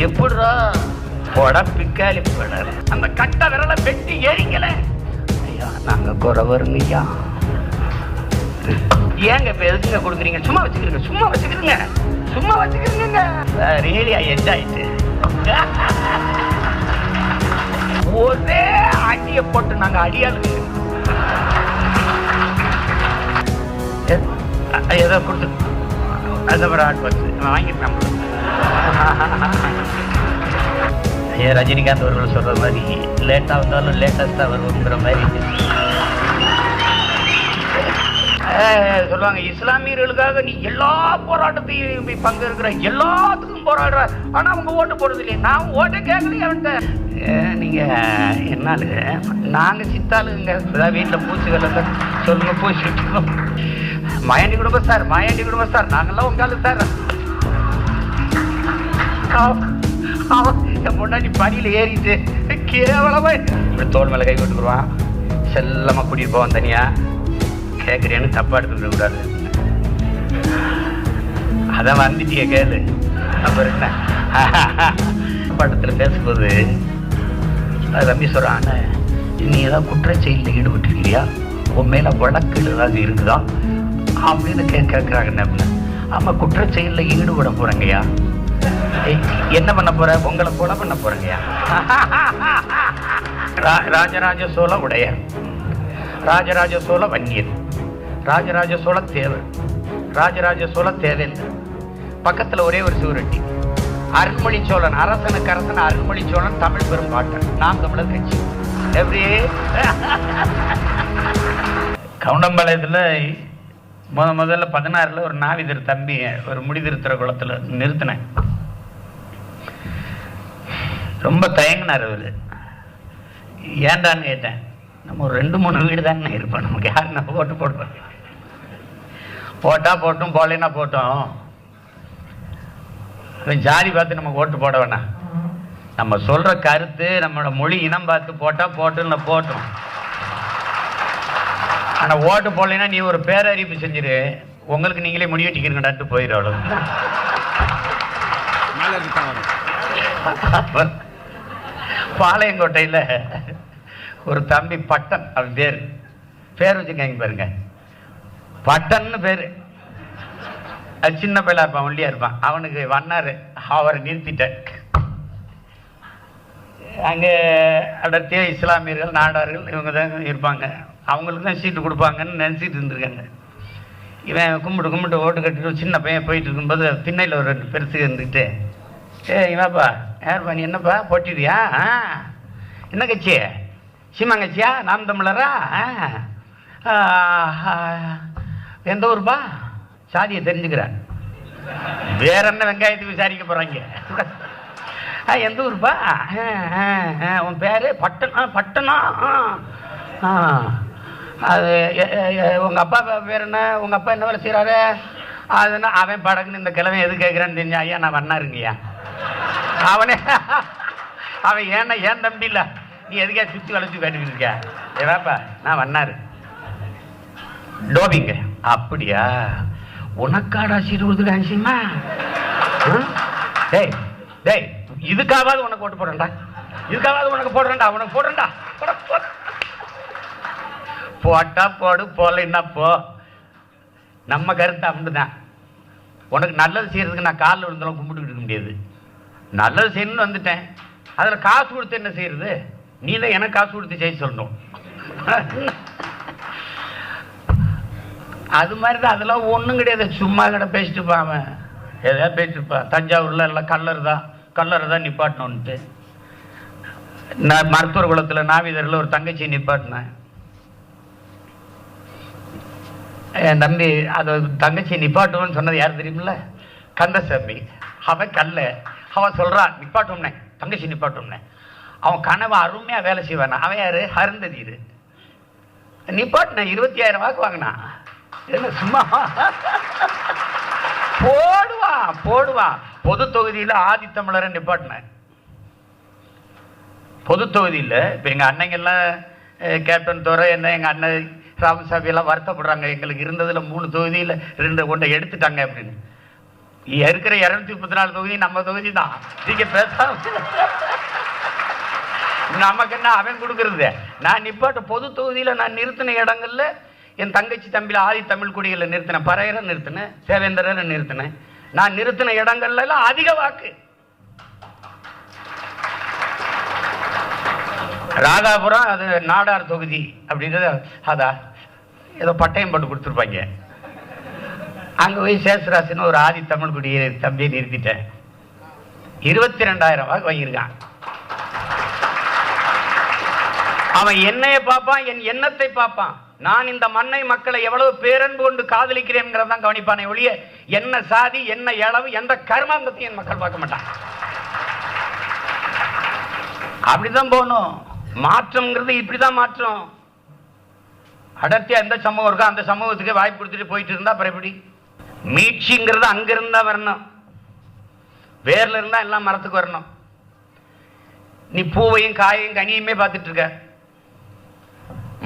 எப்படிடா போட பிக்காலி போடாரு அந்த கட்ட விரலை வெட்டி ஏறிங்கள ஐயா நாங்க குறவருங்க ஐயா ஏங்க இப்ப எதுக்குங்க கொடுக்குறீங்க? சும்மா வச்சுக்கிறீங்க சும்மா வச்சுக்கிறீங்க சும்மா வச்சுக்கிறீங்க ரியலி ஐ என்ஜாய் ஒரே அடியை போட்டு நாங்க அடியாளுங்க. ஏதோ கொடுத்து அது ஒரு ஆட் பஸ் வாங்கிட்டேன் ஏன் ரஜினிகாந்த் அவர்கள் சொல்கிற மாதிரி லேட்டாக வந்தாலும் லேட்டஸ்ட்டாக வருவோங்கிற மாதிரி சொல்லுவாங்க இஸ்லாமியர்களுக்காக நீ எல்லா போராட்டத்தையும் போய் இருக்கிற எல்லாத்துக்கும் போராடுற ஆனால் அவங்க ஓட்டு போடுறது இல்லையா நான் ஓட்டு கேட்கலையே அவன்கிட்ட. நீங்கள் என்னால் நாங்கள் சித்தாளுங்க வீட்டில் வீட்டுல பூச்சிகள் எல்லாம் சொல்லுங்க பூச்சி மயண்டி குடும்பம் சார் மயண்டி குடும்பம் சார் நாங்கள்லாம் உங்காலு சார். அவன் என் முன்னாடி பணியில் ஏறிட்டு கேவலமா இப்படி தோல் மேலே கை கொண்டுருவான் செல்லமாக கூட்டிட்டு போவான் தனியா. கேட்குறேன்னு தப்பா எடுத்துக்கிட்டு கூடாது. அதான் வந்துட்டிய கேளு. அப்புறம் என்ன? படத்தில் பேசும்போது அது தம்பி நீ ஏதாவது குற்ற செயலில் ஈடுபட்டிருக்கிறியா? உன் மேலே வழக்கு ஏதாவது இருக்குதா? அப்படின்னு கே கேட்குறாங்க ஆமாம் குற்ற செயலில் ஈடுபட போகிறேங்கய்யா என்ன பண்ண போற? உங்களை கொலை பண்ண போறேங்கய்யா. ரா- ராஜராஜ சோழ உடையர். ராஜராஜ சோழ வன்னியர். ராஜராஜ சோழ தேவர். ராஜராஜ சோழ தேவேந்தர். பக்கத்தில் ஒரே ஒரு சிவரெட்டி அருண்மொழி சோழன் அரசனுக்கு அரசன் அருண்மொழி சோழன் தமிழ் பெரும் பாட்டன். நாம் தமிழர் கட்சி. எப்படி கவுண்டம்பாளையத்தில் முத முதல்ல பதினாறில் ஒரு நாவிதர் தம்பி ஒரு முடிதிருத்துற குளத்தில் நிறுத்தினேன். ரொம்ப தயங்கினார் அவரு. ஏன்டான்னு கேட்டேன். நம்ம ஒரு ரெண்டு மூணு வீடு தானே இருப்போம். நமக்கு யார் நம்ம ஓட்டு போடுவோம் போட்டா போட்டும் போடலைன்னா போட்டோம். ஜாதி பார்த்து நமக்கு ஓட்டு போட வேணாம். நம்ம சொல்ற கருத்து நம்மளோட மொழி இனம் பார்த்து போட்டா போட்டுன்னு போட்டோம். ஆனா ஓட்டு போடலைன்னா நீ ஒரு பேரறிவிப்பு செஞ்சிரு. உங்களுக்கு நீங்களே முடிவெட்டிக்கிறீங்கடான்ட்டு போயிடும் அவ்வளவு மேலே இருக்கு வரும். பாளையங்கோட்டையில் ஒரு தம்பி பட்டன் அவன் பேர். பேர் வச்சுக்கங்க பாருங்க. பட்டன்னு பேர். அது சின்ன பையலா இருப்பான் ஒல்லியா இருப்பான். அவனுக்கு வண்ணார் அவரை நிறுத்திட்டேன். அங்கே அடர்த்திய இஸ்லாமியர்கள் நாடார்கள் இவங்க தான் இருப்பாங்க. அவங்களுக்கு தான் சீட்டு கொடுப்பாங்கன்னு நினச்சிட்டு இருந்திருக்காங்க. இவன் கும்பிட்டு கும்பிட்டு ஓட்டு கட்டிட்டு சின்ன பையன் போயிட்டு இருக்கும்போது பின்னையில் ஒரு ரெண்டு பெருசு இருந்துக்கிட்டு ஏ வாப்பா யாருப்பா நீ என்னப்பா? போட்டிடுறியா ஆ? என்ன கட்சி? சீமாங்கட்சியா நாம் தமிழரா? எந்த ஊருப்பா? சாதியை தெரிஞ்சுக்கிறேன் வேற என்ன வெங்காயத்துக்கு விசாரிக்க போகிறாங்க ஆ எந்த ஊருப்பா? உன் பேர்? பட்டன் ஆ பட்டனா? ஆ, ஆ. அது உங்கள் அப்பா பேர் என்ன? உங்கள் அப்பா என்ன வேலை செய்கிறாரு அதுன்னா அவன் படகுன்னு இந்த கிழமை எது கேட்குறான்னு தெரிஞ்சா ஐயா நான் வண்ணாருங்கய்யா. அவனே. அவன் ஏன்னா ஏன் தம்பி இல்லை? நீ எதுக்கே சுற்றி வளைச்சு கேட்டுக்கிட்டு இருக்க? ஏவாப்பா நான் வண்ணாரு. டோபிங்க. அப்படியா? உனக்காடா சீட்டு கொடுத்துட்டு அனுசியமா டேய் டேய் இதுக்காவது உனக்கு ஓட்டு போடுறேன்டா. இதுக்காவது உனக்கு போடுறேன்டா உனக்கு போடுறேன்டா. போட, போட்டா போடு போடலைன்னா போ. நம்ம கருத்து அப்படிதான். உனக்கு நல்லது செய்யறதுக்கு நான் காலில் விழுந்தாலும் கும்பிட்டுக்கிட்டு இருக்க முடியாது. நல்லது செய்யணும்னு வந்துட்டேன். அதில் காசு கொடுத்து என்ன செய்யறது? நீ தான் எனக்கு காசு கொடுத்து செய்ய சொல்லணும். அது மாதிரி தான் அதெல்லாம் ஒன்றும் கிடையாது. சும்மா கடை பேசிட்டு அவன். எதையா பேசிட்டு தஞ்சாவூரில் எல்லாம் கல்லர் தான். கல்லர் தான் நிப்பாட்டணுன்ட்டு நான் மருத்துவர் குளத்தில் நாவிதரில் ஒரு தங்கச்சி நிப்பாட்டினேன். என் தம்பி அது தங்கச்சி நிப்பாட்டுவோன்னு சொன்னது யார் தெரியுமில்ல? கந்தசாமி. அவன் கல்லை அவன் சொல்கிறான் நிப்பாட்டும்னே தங்கச்சி நிப்பாட்டும்னே. அவன் கனவை அருமையாக வேலை செய்வானா? அவன் யார்? அருந்ததி இது. நிப்பாட்டின இருபத்தி ஆயிரம் வாக்கு வாங்கினான் என்ன சும்மா? போடுவான் போடுவான் பொது தொகுதியில ஆதித்தமிழரை நிப்பாட்டினேன் பொது தொகுதியில் இப்போ எங்கள் அண்ணங்கெல்லாம் கேப்டன் துறை என்ன எங்கள் அண்ணன் ராமசாமி எல்லாம் வருத்தப்படுறாங்க. எங்களுக்கு இருந்ததில் மூணு தொகுதியில் ரெண்டு ஒன்றை எடுத்துட்டாங்க அப்படின்னு. இருக்கிற இருநூத்தி முப்பத்தி நாலு தொகுதி நம்ம தொகுதி தான். நீங்க பேசாம நமக்கு என்ன அவன் கொடுக்கறது? நான் நிப்பாட்ட பொது தொகுதியில நான் நிறுத்தின இடங்கள்ல என் தங்கச்சி தம்பியில ஆதி தமிழ் குடிகளில் நிறுத்தினேன் பறையரை நிறுத்தினேன் சேவேந்திரரை நிறுத்தினேன். நான் நிறுத்தின இடங்கள்ல எல்லாம் அதிக வாக்கு. ராதாபுரம் அது நாடார் தொகுதி அப்படின்றது அதா ஏதோ பட்டயம் போட்டு கொடுத்துருப்பாங்க. அங்கே போய் சேஷராசின்னு ஒரு ஆதி தமிழ் குடியை தம்பியை நிறுத்திட்டேன். இருபத்தி ரெண்டாயிரம் ரூபாய் வாங்கியிருக்கான். அவன் என்னைய பார்ப்பான் என் எண்ணத்தை பார்ப்பான். நான் இந்த மண்ணை மக்களை எவ்வளவு பேரன்பு கொண்டு காதலிக்கிறேன்ங்கிறதான் கவனிப்பானே ஒழிய என்ன சாதி என்ன இளவு எந்த கர்மாந்தத்தையும் என் மக்கள் பார்க்க மாட்டான் அப்படிதான் போகணும். மாற்றம்ங்கிறது இப்படிதான் மாற்றம். அடர்த்தியா எந்த சமூகம் இருக்கோ அந்த சமூகத்துக்கு வாய்ப்பு கொடுத்துட்டு போயிட்டு இருந்தா அப்புறம் எப்படி? மீட்சிங்கிறது அங்கிருந்தா வரணும். வேர்ல இருந்தா எல்லாம் மரத்துக்கு வரணும். நீ பூவையும் காயையும் கனியுமே பார்த்துட்டு இருக்க.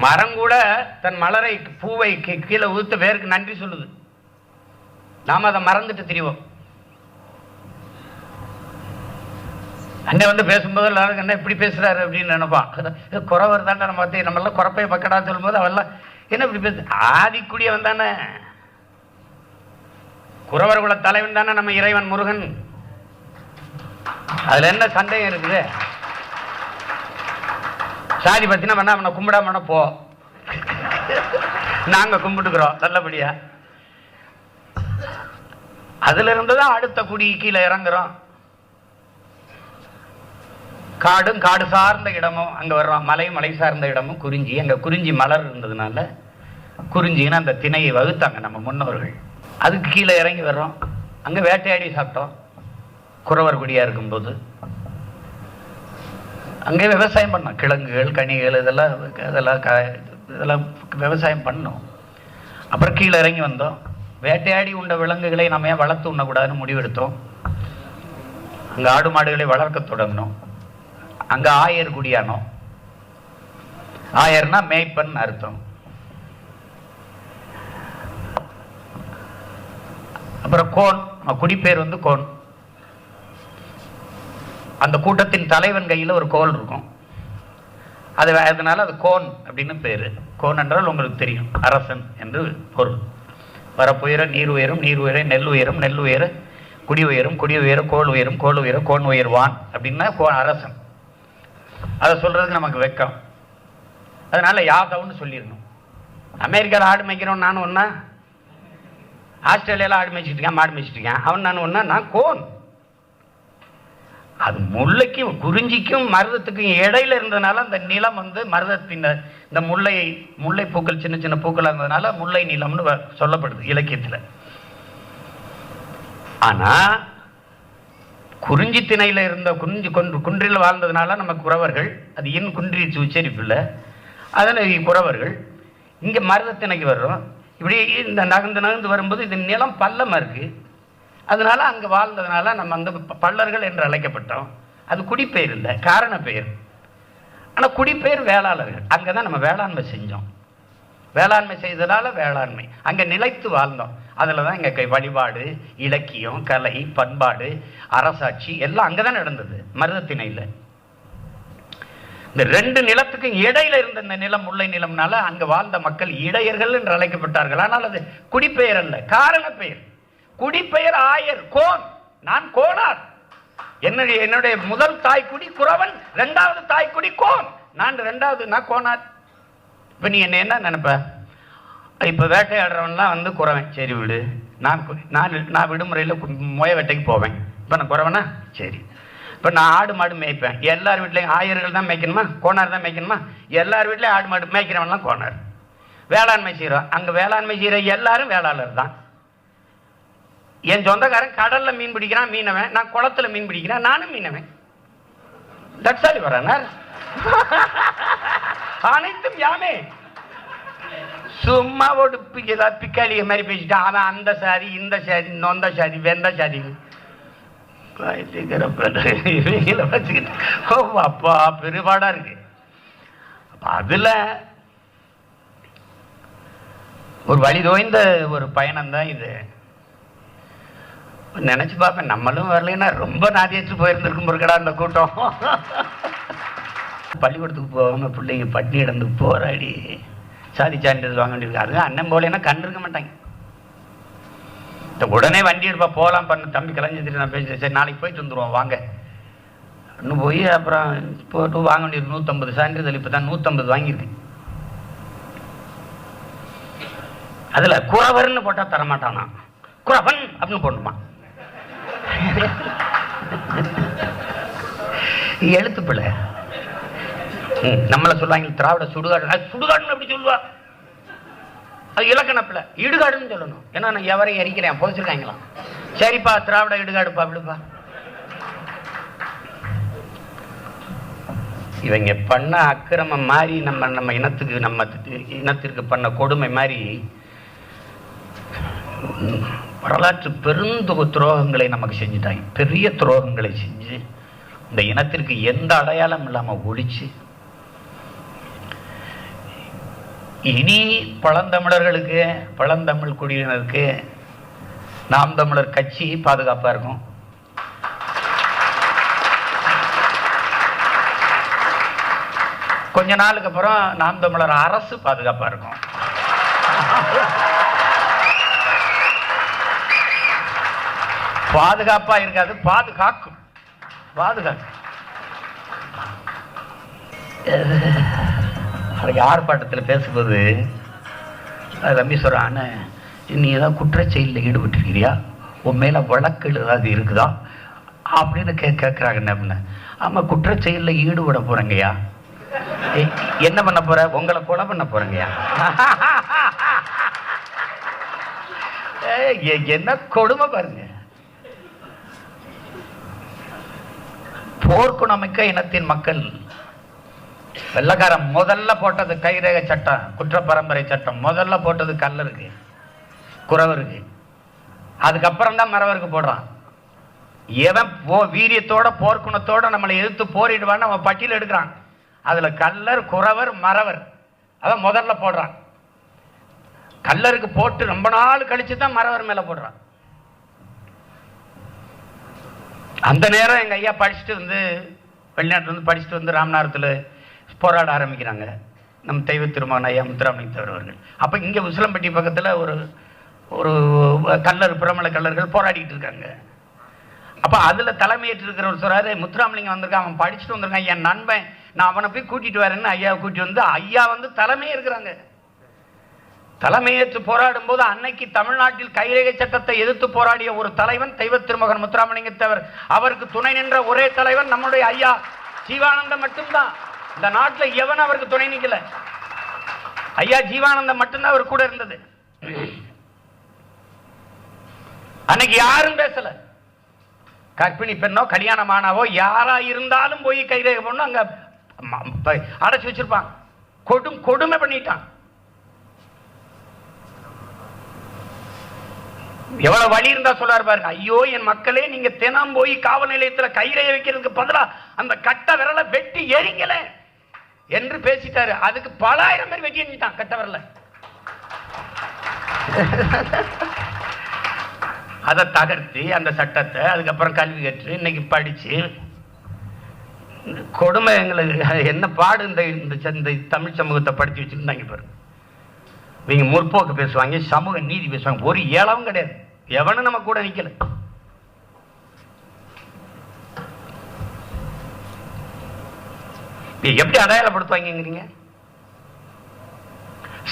மரம் கூட தன் மலரை பூவை கீழே ஊத்த வேருக்கு நன்றி சொல்லுது. நாம அதை மறந்துட்டு திரிவோம். அண்ணன் வந்து பேசும்போது எல்லாரும் என்ன இப்படி பேசுறாரு அப்படின்னு நினைப்பான். குறவர் தானே நம்ம பார்த்து நம்ம எல்லாம் குறப்பை பக்கடா சொல்லும்போது அவெல்லாம் என்ன இப்படி பேசு ஆதிக்குடியவன் தானே. குறவர் குல தலைவன் தானே நம்ம இறைவன் முருகன்? அதுல என்ன சந்தேகம் இருக்குது? சாதி பத்தினா வேணா அவனை கும்பிடாம போ. நாங்க கும்பிட்டுக்கிறோம் நல்லபடியா. அதுல இருந்து தான் அடுத்த குடி கீழே இறங்குறோம். காடும் காடு சார்ந்த இடமும் அங்க வர்றோம். மலை மலை சார்ந்த இடமும் குறிஞ்சி. அங்க குறிஞ்சி மலர் இருந்ததுனால குறிஞ்சின்னு அந்த திணையை வகுத்தாங்க நம்ம முன்னோர்கள். அதுக்கு கீழே இறங்கி வர்றோம். அங்கே வேட்டையாடி சாப்பிட்டோம். குறவர் குடியாக இருக்கும்போது. அங்கே விவசாயம் பண்ணோம். கிழங்குகள் கனிகள் இதெல்லாம் இதெல்லாம் க இதெல்லாம் விவசாயம் பண்ணோம். அப்புறம் கீழே இறங்கி வந்தோம். வேட்டையாடி உண்ட விலங்குகளை நம்ம ஏன் வளர்த்து உண்ணக்கூடாதுன்னு முடிவெடுத்தோம். அங்கே ஆடு மாடுகளை வளர்க்க தொடங்கினோம். அங்கே ஆயர் குடியானோம். ஆயர்னா மேய்ப்பன் அர்த்தம். அப்புறம் கோன் குடிப்பேர் வந்து கோன். அந்த கூட்டத்தின் தலைவன் கையில் ஒரு கோல் இருக்கும். அது அதனால அது கோன் அப்படின்னு பேர். கோன் என்றால் உங்களுக்கு தெரியும் அரசன் என்று பொருள். வரப்புயர நீர் உயரும் நீர் உயர நெல் உயரும் நெல் உயர குடி உயரும் குடி உயர கோல் உயரும் கோல் உயர கோன் உயர்வான் அப்படின்னா கோ அரசன். அதை சொல்கிறதுக்கு நமக்கு வெக்கம். அதனால யாதவ்னு சொல்லிடணும். அமெரிக்காவில் ஆடு மேய்க்கிறோம் நானும் ஒன்றா ஆஸ்திரேலியாவில் ஆடு மேய்ச்சிட்டு இருக்கேன் மாடு மேய்ச்சிட்டு இருக்கேன். அவன் நான் ஒன்றா நான் கோன். அது முல்லைக்கும் குறிஞ்சிக்கும் மருதத்துக்கும் இடையில இருந்ததுனால அந்த நிலம் வந்து மருதத்தின் இந்த முல்லை முல்லை பூக்கள் சின்ன சின்ன பூக்கள் இருந்ததுனால முல்லை நிலம்னு வ- சொல்லப்படுது இலக்கியத்தில். ஆனா குறிஞ்சி திணையில இருந்த குறிஞ்சி கொன்று குன்றில் வாழ்ந்ததுனால நம்ம குறவர்கள் அது இன் குன்றி உச்சரிப்பு இல்லை. அதில் குறவர்கள் இங்கே மருதத்திணைக்கு வர்றோம். இப்படி இந்த நகர்ந்து நகர்ந்து வரும்போது இது நிலம் பள்ளமாக இருக்குது அதனால் அங்கே வாழ்ந்ததுனால நம்ம அந்த ப- பள்ளர்கள் என்று அழைக்கப்பட்டோம். அது குடிப்பெயர் இல்லை காரண பெயர். ஆனால் குடிப்பெயர் வேளாளர்கள். அங்கே தான் நம்ம வேளாண்மை செஞ்சோம். வேளாண்மை செய்ததால வேளாண்மை. அங்கே நிலைத்து வாழ்ந்தோம். அதில் தான் இங்கே கை- வழிபாடு இலக்கியம் கலை பண்பாடு அரசாட்சி எல்லாம் அங்கே தான் நடந்தது. மருதத்தினையில் இந்த ரெண்டு நிலத்துக்கும் இடையில இருந்த இந்த நிலம் முல்லை நிலம்னால அங்க வாழ்ந்த மக்கள் இடையர்கள் என்று அழைக்கப்பட்டார்கள். ஆனால் அது குடிப்பெயர் அல்ல காரண பெயர் குடிப்பெயர் ஆயர் கோன். நான் கோனார். என்னுடைய என்னுடைய முதல் தாய்க்குடி குறவன் இரண்டாவது தாய்க்குடி கோன். நான் இரண்டாவது நான் கோனார். இப்ப நீ என்ன என்ன நினைப்ப? இப்ப வேட்டையாடுறவன்லாம் வந்து குறவன். சரி விடு. நான் நான் நான் விடுமுறையில் மொய வேட்டைக்கு போவேன். இப்போ நான் குறவனா? சரி. இப்போ நான் ஆடு மாடு மேய்ப்பேன். எல்லார் வீட்லேயும் ஆயர்கள் தான் மேய்க்கணுமா? கோணார் தான் மேய்க்கணுமா? எல்லார் வீட்லேயும் ஆடு மாடு மேய்க்கிறவன்லாம் கோணார். வேளாண்மை செய்கிறோம் அங்கே வேளாண்மை செய்கிற எல்லாரும் வேளாளர் தான். என் சொந்தக்காரன் கடலில் மீன் பிடிக்கிறான் மீனவன். நான் குளத்துல மீன் பிடிக்கிறேன் நானும் மீனவன். தட்சாலி வரானார் அனைத்தும் யாமே. சும்மா ஒரு பிக்காளிக பிக்காளிய மாதிரி பேசிட்டான் அவன் அந்த சாதி இந்த சாதி நொந்த சாதி வெந்த சாதி இவங்களை வச்சுக்கிட்டு ஓ அப்பா பெருபாடா இருக்கு. அப்ப அதுல ஒரு வழி தோய்ந்த ஒரு பயணம் தான் இது. நினைச்சு பார்ப்பேன் நம்மளும் வரலைன்னா ரொம்ப நாதியச்சு போயிருந்திருக்கும் பொருக்கடா அந்த கூட்டம். பள்ளிக்கூடத்துக்கு போகாம பிள்ளைங்க பட்டினி இடந்து போராடி சாதி சான்றிதழ் வாங்க வேண்டியிருக்காரு அண்ணன் போலேன்னா கண்டிருக்க மாட்டாங்க. உடனே வண்டி எடுப்பா போகலாம் பண்ண. தம்பி கலைஞர் நான் பேசுகிறேன் சரி நாளைக்கு போயிட்டு வந்துடுவோம் வாங்க. இன்னும் போய் அப்புறம் போட்டு வாங்க வேண்டியது நூற்றம்பது சான்றிதழ் இப்போ தான் நூற்றம்பது வாங்கியிருக்கேன். அதில் குறவர்னு போட்டால் தரமாட்டானா? குறவன் அப்படின்னு போடணுமா? எழுத்து பிள்ளை நம்மளை சொல்லுவாங்க திராவிட சுடுகாடு. சுடுகாடுன்னு எப்படி சொல்லுவா? அது இலக்கணப்பில். இடுகாடுன்னு சொல்லணும். ஏன்னா நான் எவரையும் எரிக்கிறேன் போதிச்சிருக்காங்களாம் சரிப்பா திராவிட இடுகாடுப்பா அப்படிப்பா இவங்க பண்ண அக்கிரமம் மாதிரி நம்ம நம்ம இனத்துக்கு நம்ம இனத்திற்கு பண்ண கொடுமை மாதிரி வரலாற்று பெருந்தொகு துரோகங்களை நமக்கு செஞ்சுட்டாங்க. பெரிய துரோகங்களை செஞ்சு இந்த இனத்திற்கு எந்த அடையாளம் இல்லாமல் ஒழிச்சு இனி பழந்தமிழர்களுக்கு பழந்தமிழ் குடியினருக்கு நாம் தமிழர் கட்சி பாதுகாப்பா இருக்கும். கொஞ்ச நாளுக்கு அப்புறம் நாம் தமிழர் அரசு பாதுகாப்பா இருக்கும். பாதுகாப்பா இருக்காது பாதுகாக்கும். பாதுகாக்கும். அன்றைக்கு ஆர்ப்பாட்டத்தில் பேசும்போது அது சொல்கிறான் நீ ஏதாவது குற்றச்செயலில் ஈடுபட்டிருக்கிறியா? உன் மேலே வழக்குகள் ஏதாவது இருக்குதா? அப்படின்னு கே கேட்குறாங்க என்ன ஆமாம் குற்றச்செயலில் ஈடுபட போகிறேங்கய்யா என்ன பண்ண போகிற உங்களை கொலை பண்ண போகிறேங்கய்யா ஏய், என்ன கொடுமை பாருங்க. போர்க்குணமிக்க இனத்தின் மக்கள் வெள்ளக்காரன் முதல்ல போட்டது கைரேக சட்டம் குற்ற பரம்பரை சட்டம். முதல்ல போட்டது கல்லருக்கு குறவருக்கு அதுக்கப்புறம் தான் மறவருக்கு போடுறான். எவன் போ வீரியத்தோட போர்க்குணத்தோட நம்மளை எதிர்த்து போரிடுவான்னு அவன் பட்டியல் எடுக்கிறான். அதுல கல்லர் குறவர் மறவர். அவன் முதல்ல போடுறான். கல்லருக்கு போட்டு ரொம்ப நாள் கழிச்சு தான் மறவர் மேல போடுறான். அந்த நேரம் எங்க ஐயா படிச்சுட்டு வந்து வெளிநாட்டுல இருந்து படிச்சுட்டு வந்து ராமநாதத்துல போராட ஆரம்பிக்கிறாங்க. நம் தெய்வ திருமகன் ஐயா முத்துராமலிங்க தேவர் அவர்கள் அப்ப இங்க உசிலம்பட்டி பக்கத்தில் ஒரு ஒரு கல்லர் பிரமல கல்லர்கள் போராடிட்டு இருக்காங்க. அப்போ அதில் தலைமையேற்று இருக்கிறவர் சொல்றாரு முத்துராமலிங்கம் வந்திருக்கான் அவன் படிச்சுட்டு வந்திருக்கான் என் நண்பன் நான் அவனை போய் கூட்டிட்டு வரேன்னு ஐயாவை கூட்டிட்டு வந்து ஐயா வந்து தலைமையே இருக்கிறாங்க. தலைமையேற்று போராடும் போது அன்னைக்கு தமிழ்நாட்டில் கைரேகை சட்டத்தை எதிர்த்து போராடிய ஒரு தலைவன் தெய்வ திருமகன் முத்துராமலிங்கத்தவர். அவருக்கு துணை நின்ற ஒரே தலைவன் நம்முடைய ஐயா. சிவானந்தம் மட்டும்தான். இந்த நாட்டுல எவன் அவருக்கு துணை நிக்கல. ஐயா ஜீவானந்தம் மட்டும்தான் அவர் கூட இருந்தது. அன்னைக்கு யாரும் பேசல. கர்ப்பிணி பெண்ணோ கல்யாணமானாவோ யாரா இருந்தாலும் போய் கைரேக பண்ணும் அங்க அடைச்சு வச்சிருப்பான் கொடும் கொடுமை பண்ணிட்டான். எவ்வளவு வழி இருந்தா சொல்லாரு பாருங்க. ஐயோ என் மக்களே நீங்க தினம் போய் காவல் நிலையத்துல கைரேகை வைக்கிறதுக்கு பதிலா அந்த கட்ட விரலை வெட்டி எரிங்களேன் என்று பேசிட்டாரு. அதுக்கு பல ஆயிரம் பேர் வெட்டி எரிஞ்சிட்டான் கட்ட அதை தகர்த்து அந்த சட்டத்தை அதுக்கப்புறம் கல்வி கற்று இன்னைக்கு படிச்சு இந்த கொடுமை எங்களுக்கு என்ன பாடு இந்த இந்த தமிழ் சமூகத்தை படிச்சு வச்சுருந்தாங்க பாருங்க. இவங்க முற்போக்கு பேசுவாங்க சமூக நீதி பேசுவாங்க. ஒரு ஏழவும் கிடையாது. எவனும் நம்ம கூட நிற்கலை எப்படி அடையாளப்படுத்துவாங்க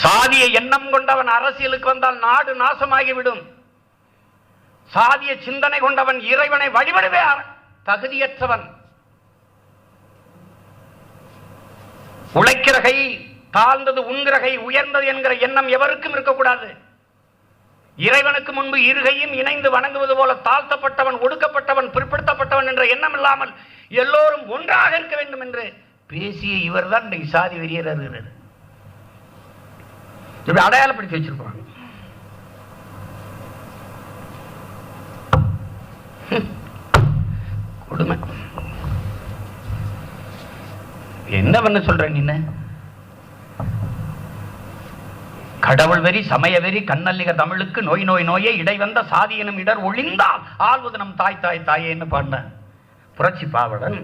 சாதிய எண்ணம் கொண்டவன் அரசியலுக்கு வந்தால் நாடு நாசமாகிவிடும். சாதிய சிந்தனை கொண்டவன் இறைவனை வழிபடவே தகுதியற்றவன். உழைக்கிற கை தாழ்ந்தது உண்கிற கை உயர்ந்தது என்கிற எண்ணம் எவருக்கும் இருக்கக்கூடாது. இறைவனுக்கு முன்பு இருகையும் இணைந்து வணங்குவது போல தாழ்த்தப்பட்டவன் ஒடுக்கப்பட்டவன் பிற்படுத்தப்பட்டவன் என்ற எண்ணம் இல்லாமல் எல்லோரும் ஒன்றாக இருக்க வேண்டும் என்று பேசிய இவர்தான் இன்றைக்கு சாதி வெறியர் இருக்கிறார் இப்படி அடையாளப்படுத்தி வச்சிருப்பாங்க. கொடுமை. என்ன பண்ண சொல்ற நீ கடவுள் வெறி சமய வெறி கண்ணல்லிக தமிழுக்கு நோய் நோய் நோயே இடை வந்த சாதியினும் இடர் ஒளிந்தால் ஆள்வது நம் தாய் தாய் தாயேன்னு பாடின புரட்சி பாவலன்.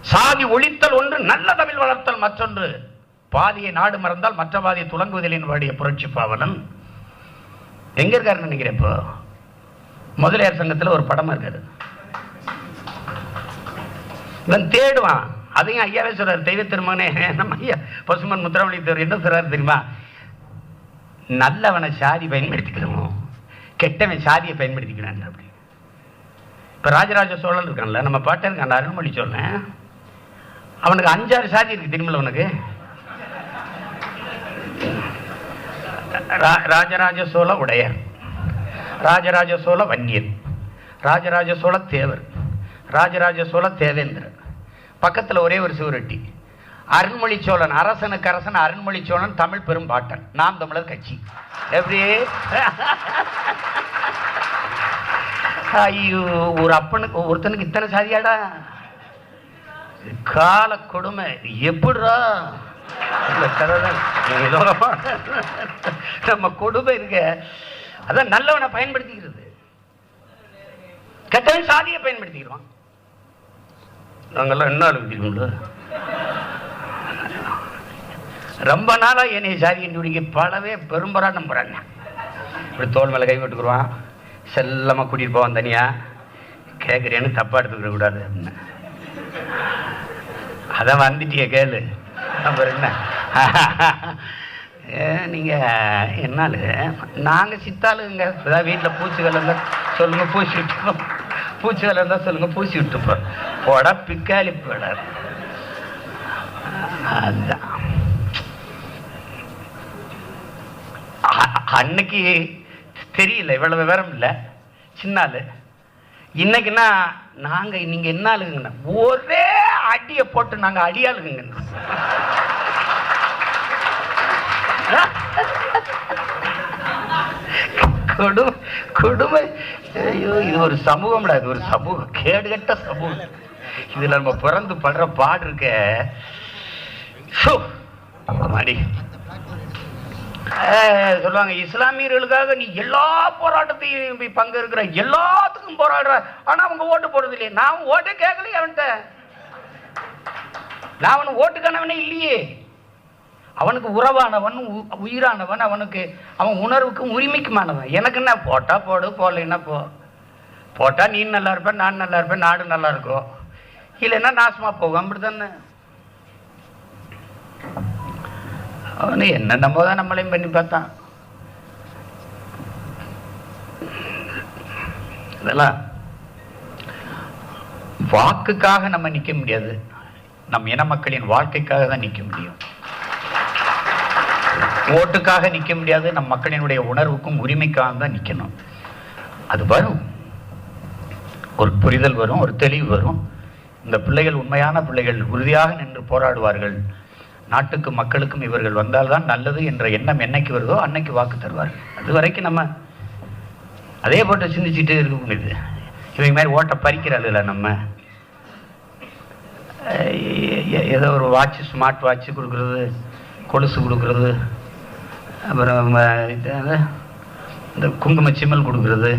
சாதி ஒழித்தல் ஒன்று நல்ல தமிழ் வளர்த்தல் மற்றொன்று. பாதியை நாடு மறந்தால் மற்ற பாதியை துலங்குவதில் வாடிய புரட்சி பாவலன். எங்க இருக்காருன்னு நினைக்கிறேன் இப்போ? முதலியார் சங்கத்தில் ஒரு படம் இருக்காரு. இவன் தேடுவான். அதையும் ஐயாவே சொல்றாரு தெய்வ திருமகனே. நம்ம ஐயா பசுமன் முத்திரமளித்தவர் என்ன சொல்றாரு தெரியுமா? நல்லவனை சாதி பயன்படுத்திக்கணும். கெட்டவன் சாதியை பயன்படுத்திக்கிறான் அப்படி. இப்போ ராஜராஜ சோழன் இருக்கான்ல நம்ம பாட்டை இருக்கான் அருள்மொழி சோழன். அவனுக்கு அஞ்சாறு சாதி இருக்கு தெரியுமில்ல உனக்கு? ரா- ராஜராஜ சோழ உடையர் ராஜராஜ சோழ வன்னியர் ராஜராஜ சோழ தேவர் ராஜராஜ சோழ தேவேந்திரர். பக்கத்தில் ஒரே ஒரு சிவரெட்டி. அருண்மொழி சோழன் அரசனுக்கு அரசன் அருண்மொழி சோழன் தமிழ் பெரும்பாட்டன். நாம் தமிழர் கட்சி. எப்படி? ஐயோ ஒரு அப்பனுக்கு ஒருத்தனுக்கு இத்தனை சாதியாடா? கால கொடுமை. எப்படிரா இந்த கதை நம்ம கொடுமை இருக்க. அதான் நல்லவனை பயன்படுத்திக்கிறது. கெட்டவன் சாதியை பயன்படுத்திக்கிறான். நாங்கெல்லாம் என்ன அழுகிறோம்ல ரொம்ப நாளா என்னை சாதி கண்டுபிடிக்க பலவே பெரும்பரா நம்புறாங்க. இப்படி தோல் மேல கை விட்டுக்குருவான் செல்லமா கூட்டிட்டு போவான் தனியா. கேட்குறேன்னு தப்பா எடுத்துக்கிற கூடாது அப்படின்னு. அதான் வந்துட்டிய கேளு. அப்புறம் என்ன? ஏ, நீங்க நாங்கள் சித்தாளுங்க. ஏதாவது வீட்டில் பூச்சிகள் இருந்தால் சொல்லுங்கள் பூசி விட்டுப்போம் பூச்சிகள் இருந்தால் சொல்லுங்க பூசி விட்டுப்போம் போட பிக்காளி போட. அதுதான் அன்னைக்கு தெரியல இவ்வளவு விவரம் இல்லை. சின்ன இன்னைக்குன்னா நாங்க நீங்க என்ன ஆளுங்கண்ணா ஒரே அடியை போட்டு நாங்க அடியாளுங்க கொடுமை கொடுமை. ஐயோ இது ஒரு சமூகம்டா இது ஒரு சமூகம் கேடுகட்ட சமூகம். இதுல நம்ம பிறந்து படுற பாடு இருக்க. மாடி சொல்லுவாங்க இஸ்லாமியர்களுக்காக நீ எல்லா போராட்டத்தையும் போய் இருக்கிற எல்லாத்துக்கும் போராடுற. ஆனா அவங்க ஓட்டு போடுறது இல்லையே நான் ஓட்டே கேட்கலையே அவன்கிட்ட. நான் அவனுக்கு ஓட்டுக்கானவனே இல்லையே. அவனுக்கு உறவானவன் உ- உயிரானவன் அவனுக்கு அவன் உணர்வுக்கும் உரிமைக்குமானவன். எனக்கு என்ன போட்டா போடு போடலைன்னா போ. போட்டா நீ நல்லா இருப்பேன் நான் நல்லா இருப்பேன் நாடு நல்லா இருக்கும். இல்லைன்னா நாசமா போகும். அப்படித்தானே? அவனு என்னென்னமோ தான் நம்மளையும் பண்ணி பார்த்தான். இதெல்லாம் வாக்குக்காக நம்ம நிக்க முடியாது. நம் இன மக்களின் வாழ்க்கைக்காக தான் நிக்க முடியும். ஓட்டுக்காக நிக்க முடியாது. நம் மக்களினுடைய உணர்வுக்கும் உரிமைக்காக தான் நிக்கணும். அது வரும். ஒரு புரிதல் வரும் ஒரு தெளிவு வரும். இந்த பிள்ளைகள் உண்மையான பிள்ளைகள் உறுதியாக நின்று போராடுவார்கள். நாட்டுக்கும் மக்களுக்கும் இவர்கள் வந்தால்தான் நல்லது என்ற எண்ணம் என்னைக்கு வருதோ அன்னைக்கு வாக்கு தருவார் அது வரைக்கும் நம்ம அதே போட்டு சிந்திச்சுட்டே இருக்க முடியுது இவங்க மாதிரி ஓட்டை பறிக்கிறாள் நம்ம? ஏதோ ஒரு வாட்ச் ஸ்மார்ட் வாட்ச் கொடுக்குறது கொலுசு கொடுக்குறது அப்புறம் இது இந்த குங்கும சிம்மல் கொடுக்குறது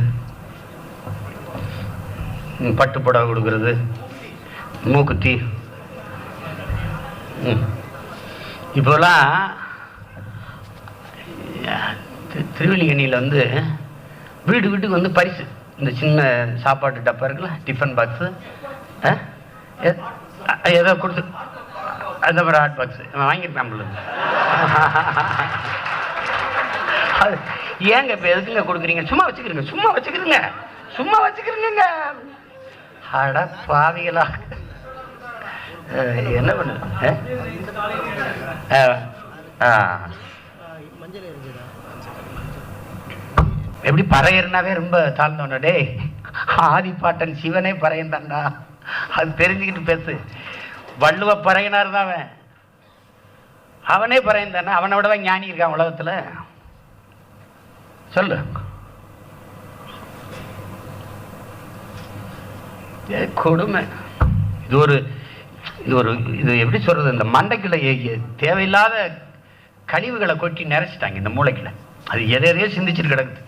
பட்டு புடவை கொடுக்குறது மூக்குத்தி. ம். இப்போலாம் தி- வந்து வீடு வீட்டுக்கு வந்து பரிசு. இந்த சின்ன சாப்பாட்டு டப்பா இருக்குல்ல டிஃபன் பாக்ஸு ஏதோ கொடுத்து அந்த மாதிரி ஹாட் பாக்ஸ் வாங்கியிருப்பேன் நம்மளுக்கு அது ஏங்க இப்போ எதுக்குங்க கொடுக்குறீங்க? சும்மா வச்சுக்கிறீங்க சும்மா வச்சுக்கிறீங்க சும்மா வச்சுக்கிறீங்க அட பாவிகளா. என்ன பண்ண? எப்படி பறையர்னாவே ரொம்ப தாழ்ந்தவன டேய். ஆதிப்பாட்டன் சிவனே பறையன் தான்டா அது தெரிஞ்சுக்கிட்டு பேசு. வள்ளுவ பறையனார் தான் அவன். அவனே பறையன் தானே அவனை தான் ஞானி இருக்கான் உலகத்துல? சொல்லு. ஏ, கொடுமை. இது ஒரு இது ஒரு இது எப்படி சொல்கிறது இந்த மண்டைக்குள்ள தேவையில்லாத கழிவுகளை கொட்டி நிறைச்சிட்டாங்க இந்த மூளைக்குள்ள. அது எதை எதையோ சிந்திச்சுட்டு கிடக்குது.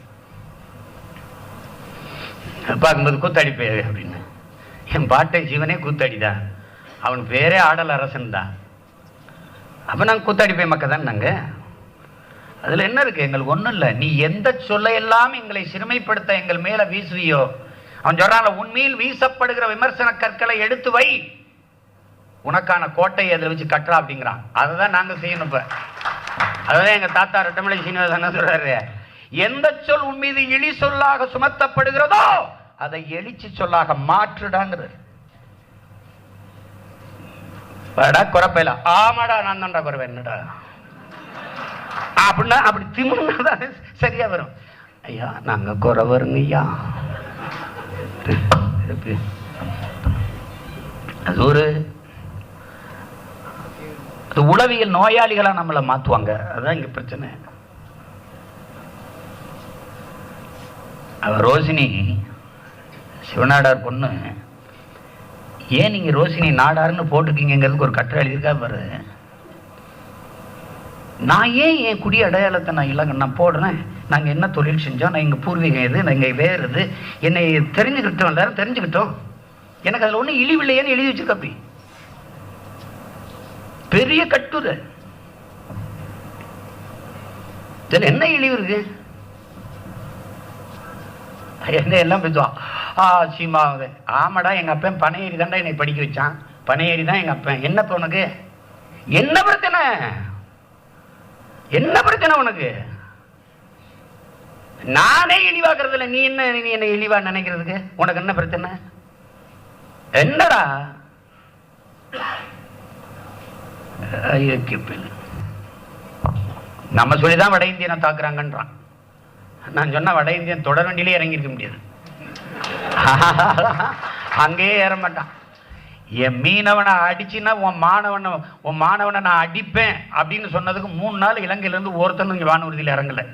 பார்க்கும்போது கூத்தாடிப்பே அப்படின்னு. என் பாட்டை ஜீவனே கூத்தாடிதான் அவன் பேரே ஆடல் அரசன் தான் அப்போ நாங்கள் கூத்தாடிப்பே மக்கள் தான் நாங்கள் அதில் என்ன இருக்கு? எங்களுக்கு ஒன்றும் இல்லை. நீ எந்த சொல்லையெல்லாம் எங்களை சிறுமைப்படுத்த எங்கள் மேலே வீசுவியோ அவன் சொல்கிறான் உண்மையில் வீசப்படுகிற விமர்சன கற்களை எடுத்து வை. உனக்கான கோட்டையை அதில் வச்சு கட்டுறா அப்படிங்கிறான். அதை தான் நாங்கள் செய்யணும் இப்போ. அதான் எங்கள் தாத்தா ரெட்டமலை சீனிவாசன் என்ன சொல்றாரு? எந்த சொல் உன் மீது இழி சொல்லாக சுமத்தப்படுகிறதோ அதை எழுச்சி சொல்லாக மாற்றுடாங்கிறது வாடா குறப்பையில. ஆமாடா நான் தான்டா குறவை என்னடா. அப்படின்னா அப்படி திமுனாதான் சரியா வரும். ஐயா நாங்க குறவருங்க ஐயா. அது ஒரு உளவியல் நோயாளிகளாக நம்மளை மாற்றுவாங்க அதுதான் இங்கே பிரச்சனை. அவ ரோஷினி சிவநாடார் பொண்ணு. ஏன் நீங்கள் ரோஷினி நாடார்னு போட்டுக்கீங்கிறதுக்கு ஒரு கட்டுரை எழுதியிருக்கா பாரு. நான் ஏன் என் குடி அடையாளத்தை நான் இல்லைங்க நான் போடுறேன். நாங்கள் என்ன தொழில் செஞ்சோம்? நான் எங்கள் பூர்வீகம் எது? நாங்கள் வேறு இது என்னை தெரிஞ்சுக்கிட்டோம் எல்லாரும் தெரிஞ்சுக்கிட்டோம். எனக்கு அதில் ஒன்றும் இழிவில்லையேன்னு எழுதி வச்சுருக்கப்பி பெரிய கட்டுரை. இதில் என்ன இழிவு இருக்கு? என்ன எல்லாம் பேசுவான் ஆ சீமாவது ஆமாடா எங்கள் அப்பன் பனையேறி தான்டா என்னை படிக்க வச்சான். பனையேறி தான் எங்கள் அப்பன். என்ன இப்ப உனக்கு? என்ன பிரச்சனை? என்ன பிரச்சனை உனக்கு? நானே இழிவாக்குறது இல்லை நீ என்ன நீ என்ன இழிவா நினைக்கிறதுக்கு? உனக்கு என்ன பிரச்சனை? என்னடா? நம்ம சொல்லி நம்ம சொல்லிதான் வட இந்தியனை தாக்குறாங்கன்றான். நான் சொன்ன வட இந்தியன் தொடர் வண்டியிலே இறங்கியிருக்க முடியாது. அங்கேயே ஏற மாட்டான். என் மீனவனை அடிச்சுன்னா உன் மாணவனை உன் மாணவனை நான் அடிப்பேன் அப்படின்னு சொன்னதுக்கு மூணு நாள் இலங்கையிலேருந்து ஒருத்தன் ஒருத்தனும் வானூர்தியில் இறங்கல.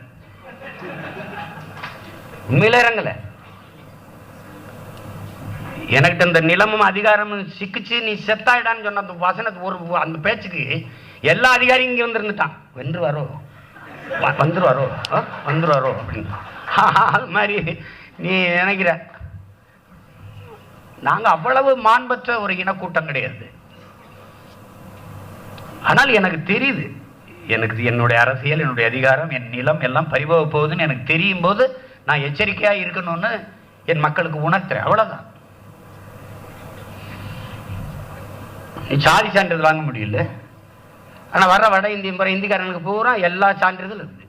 உண்மையில இறங்கல. எனக்கு இந்த நிலமும் அதிகாரமும் சிக்கிச்சு நீ செத்தாயிடான்னு சொன்ன அந்த வசனத்து ஒரு அந்த பேச்சுக்கு எல்லா அதிகாரியும் இங்க வந்துருந்துட்டான். வென்று வரோ வந்துருவாரோ? வந்துருவாரோ? அப்படின்னு. அது மாதிரி நீ நினைக்கிற. நாங்க அவ்வளவு மாண்பற்ற ஒரு இனக்கூட்டம் கிடையாது. ஆனால் எனக்கு தெரியுது எனக்கு என்னுடைய அரசியல் என்னுடைய அதிகாரம் என் நிலம் எல்லாம் பறிபோக போகுதுன்னு எனக்கு தெரியும் போது நான் எச்சரிக்கையா இருக்கணும்னு என் மக்களுக்கு உணர்த்துறேன். அவ்வளவுதான். சாதி சான்றிதழ் வாங்க முடியல. ஆனால் வர்ற வட இந்திய முறை இந்திக்காரனுக்கு பூரா எல்லா சான்றிதழும் இருக்குது.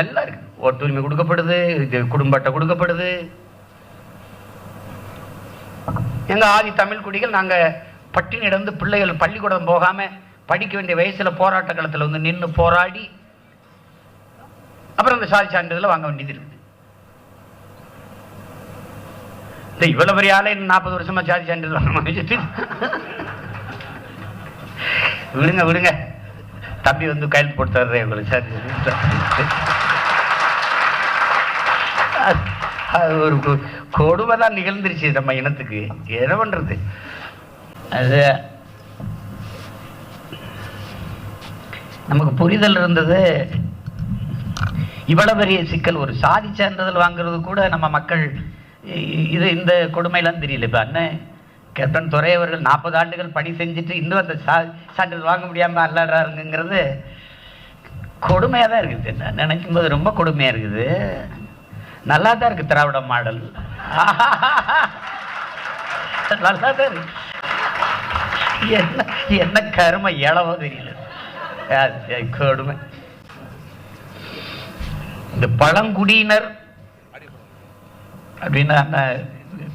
எல்லாம் இருக்குது. ஓட்டுரிமை கொடுக்கப்படுது இது குடும்ப அட்டை கொடுக்கப்படுது. எங்கள் ஆதி தமிழ் குடிகள் நாங்கள் பட்டினிடந்து பிள்ளைகள் பள்ளிக்கூடம் போகாம படிக்க வேண்டிய வயசுல போராட்ட காலத்தில் வந்து நின்று போராடி அப்புறம் அந்த சாதி சான்றிதழை வாங்க வேண்டியது இருக்குது. இந்த இவ்வளவு பெரிய ஆளே நாற்பது வருஷமா சாதி சான்றிதழ் வாங்க விடுங்க விடுங்க. தம்பி வந்து கையில் போட்டு தர்றேன் உங்களுக்கு. சரி அது ஒரு கொடுமை தான் நிகழ்ந்துருச்சு நம்ம இனத்துக்கு. என்ன பண்றது? அது நமக்கு புரிதல் இருந்தது. இவ்வளவு பெரிய சிக்கல் ஒரு சாதி சான்றிதழ் வாங்குறது கூட நம்ம மக்கள் இது இந்த கொடுமையெல்லாம் தெரியல. இப்போ அண்ணன் கேப்டன் துரை அவர்கள் நாற்பது ஆண்டுகள் பணி செஞ்சுட்டு இன்னும் அந்த சா சான்றிதழ் வாங்க முடியாமல் அல்லாடுறாருங்கிறது கொடுமையாக தான் இருக்குது. என்ன நினைக்கும் போது ரொம்ப கொடுமையா இருக்குது. நல்லா தான் இருக்கு திராவிட மாடல். நல்லா தான் இருக்கு. என்ன என்ன கருமை இளவோ தெரியல. கொடுமை. இந்த பழங்குடியினர் அப்படின்னா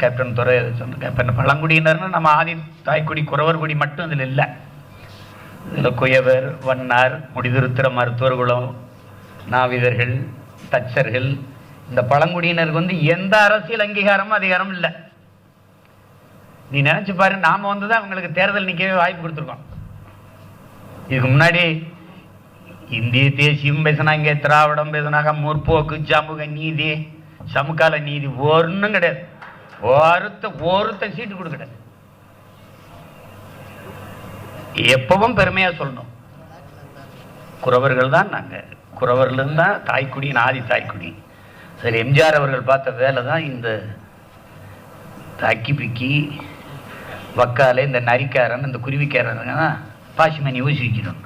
கேப்டன் துறை சொன்ன இப்போ பழங்குடியினர்னு நம்ம ஆதி தாய்க்குடி குறவர்குடி மட்டும் இதில் இல்லை. இதில் குயவர் வண்ணார் முடிதிருத்திர மருத்துவர் குலம் நாவிதர்கள் தச்சர்கள் இந்த பழங்குடியினருக்கு வந்து எந்த அரசியல் அங்கீகாரமும் அதிகாரமும் இல்லை. நீ நினைச்சு பாரு நாம வந்து தான் அவங்களுக்கு தேர்தல் நிற்கவே வாய்ப்பு கொடுத்துருக்கோம். இதுக்கு முன்னாடி இந்திய தேசியம் பேசினாங்க திராவிடம் பேசினாங்க முற்போக்கு சமூக நீதி சமகால நீதி ஒன்றும் கிடையாது. ஒருத்த ஒருத்த சீட்டு கொடுக்கல எப்பவும் பெருமையா சொல்லணும். குறவர்கள் தான் நாங்கள் குறவர்கள் தான் தாய்க்குடி ஆதி தாய்க்குடி. சரி எம்ஜிஆர் அவர்கள் பார்த்த வேலை தான் இந்த தாக்கி பிக்கி வக்கால இந்த நரிக்காரன் இந்த குருவிக்காரன் தான் பாசிமணி யோசிக்கணும்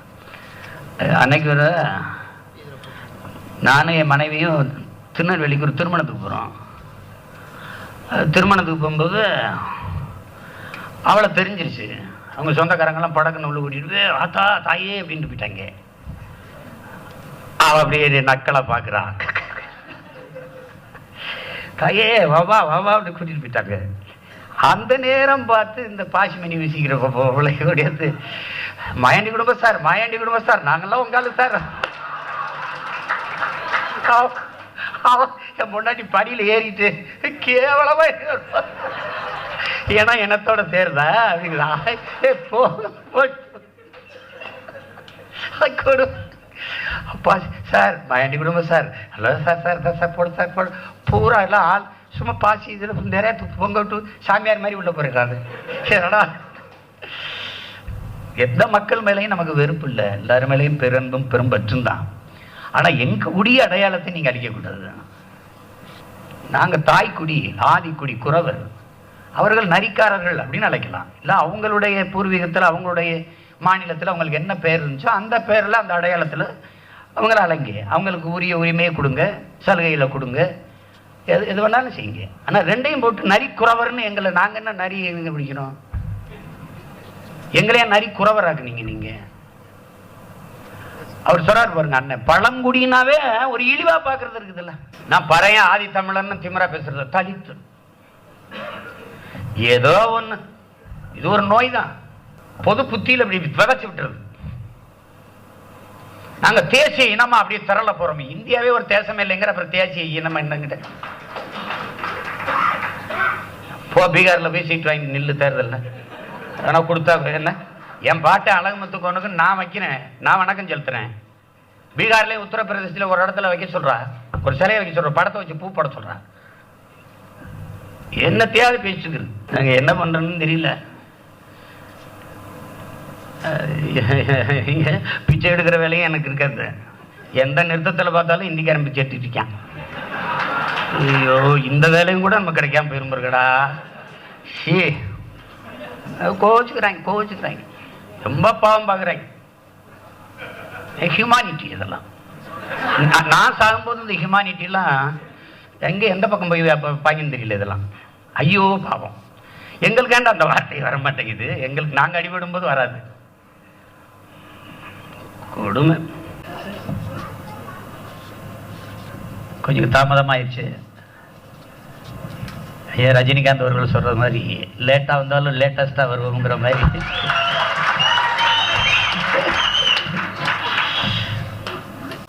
அன்னைக்கு ஒரு நானும் என் மனைவியும் திருநெல்வேலிக்கு ஒரு திருமணத்துக்கு போகிறோம் திருமணத்துக்கு போகும்போது அவளை தெரிஞ்சிருச்சு. அவங்க சொந்தக்காரங்கெல்லாம் படக்குன்னு உள்ள கூட்டிட்டு ஆத்தா தாயே அப்படின்ட்டு போயிட்டாங்க. அவள் அப்படியே நக்களை பார்க்குறா. தாயே வாவா வாவா அப்படி கூட்டிட்டு போயிட்டாங்க. அந்த நேரம் பார்த்து இந்த பாசிமணி வீசிக்கிற பிள்ளையோடையது மயாண்டி குடும்பம் சார் மயாண்டி குடும்பம் சார் நாங்கெல்லாம் உங்காலு சார். அவ என் முன்னாடி படியில் ஏறிட்டு கேவலமா ஏன்னா எனத்தோட சேருதா அப்படிங்களா கொடு. அப்பா சார் மாயாண்டி குடும்பம் sir. Hello sir sir sir sir போடு சார் போடு. பூரா எல்லாம் ஆள். சும்மா பாசி இதில் நிறைய பொங்க விட்டு சாமியார் மாதிரி உள்ள போயிருக்காங்க என்னடா? எந்த மக்கள் மேலேயும் நமக்கு வெறுப்பு இல்லை. எல்லாரும் மேலேயும் பெரும்பும் பெரும்பற்றும் தான் ஆனால் எங்கள் உடைய அடையாளத்தை நீங்கள் அழிக்கக்கூடாது நாங்கள் தாய்க்குடி ஆதிக்குடி குறவர். அவர்கள் நரிக்காரர்கள் அப்படின்னு அழைக்கலாம். இல்லை அவங்களுடைய பூர்வீகத்தில் அவங்களுடைய மாநிலத்தில் அவங்களுக்கு என்ன பேர் இருந்துச்சோ அந்த பேரில் அந்த அடையாளத்தில் அவங்கள அலைங்க அவங்களுக்கு உரிய உரிமையை கொடுங்க சலுகையில் கொடுங்க. எது எது வேணாலும் செய்யுங்க. ஆனால் ரெண்டையும் போட்டு நரி குறவர்னு எங்களை நாங்கள் என்ன நரி எங்கே பிடிக்கணும் எங்களையே நரி குறவராக்குனீங்க நீங்கள் அவர் சொல்றாரு பாருங்க அண்ணன் பழங்குடினாவே ஒரு இழிவா பாக்குறது இருக்குதுல்ல. நான் பறையன் ஆதி தமிழன் திமிரா பேசுறது தலித்து. ஏதோ ஒண்ணு. இது ஒரு நோய் தான் பொது புத்தியில அப்படி விதைச்சு விட்டுறது. நாங்க தேசிய இனமா அப்படியே திரள போறோம். இந்தியாவே ஒரு தேசமே இல்லைங்கிற அப்புறம் தேசிய இனமா என்னங்கிட்ட. போ பீகார்ல போய் சீட் வாங்கி நில்லு தேர்தல் ஆனா கொடுத்தா என்ன? என் பாட்டை அழகுமத்துக்கோனுக்கு நான் வைக்கிறேன். நான் வணக்கம் செலுத்துறேன். பீகார்லேயும் உத்தரப்பிரதேசத்தில் ஒரு இடத்துல வைக்க சொல்கிறா ஒரு சிலையை வைக்க சொல்கிற படத்தை வச்சு பூ படை சொல்கிறா என்ன என்னத்தையாவது பேசிட்டு நாங்கள் என்ன பண்றோம்னு தெரியல. பிச்சை எடுக்கிற வேலையும் எனக்கு இருக்காது. எந்த நிறுத்தத்தில் பார்த்தாலும் இந்திக்காரன் பிச்சை எடுத்துட்டு இருக்கான். ஐயோ இந்த வேலையும் கூட நம்ம கிடைக்காம போயிருந்துருக்கடா. ஷீ. கோச்சுக்கிறாங்க கோச்சுக்கிறாங்க. ரொம்ப பாவம் பார்க்குறாங்க ஹியூமானிட்டி இதெல்லாம். நான் நான் சாகும்போது இந்த ஹியூமானிட்டிலாம் எங்கே எந்த பக்கம் போய் அப்ப தெரியல இதெல்லாம். ஐயோ பாவம். எங்களுக்காண்ட அந்த வார்த்தை வர மாட்டேங்குது எங்களுக்கு நாங்கள் அடிபடும் போது வராது. கொடுமை. கொஞ்சம் தாமதமாயிடுச்சு ஐயா ரஜினிகாந்த் அவர்கள் சொல்ற மாதிரி லேட்டாக வந்தாலும் லேட்டஸ்ட்டாக வருவோங்கிற மாதிரி.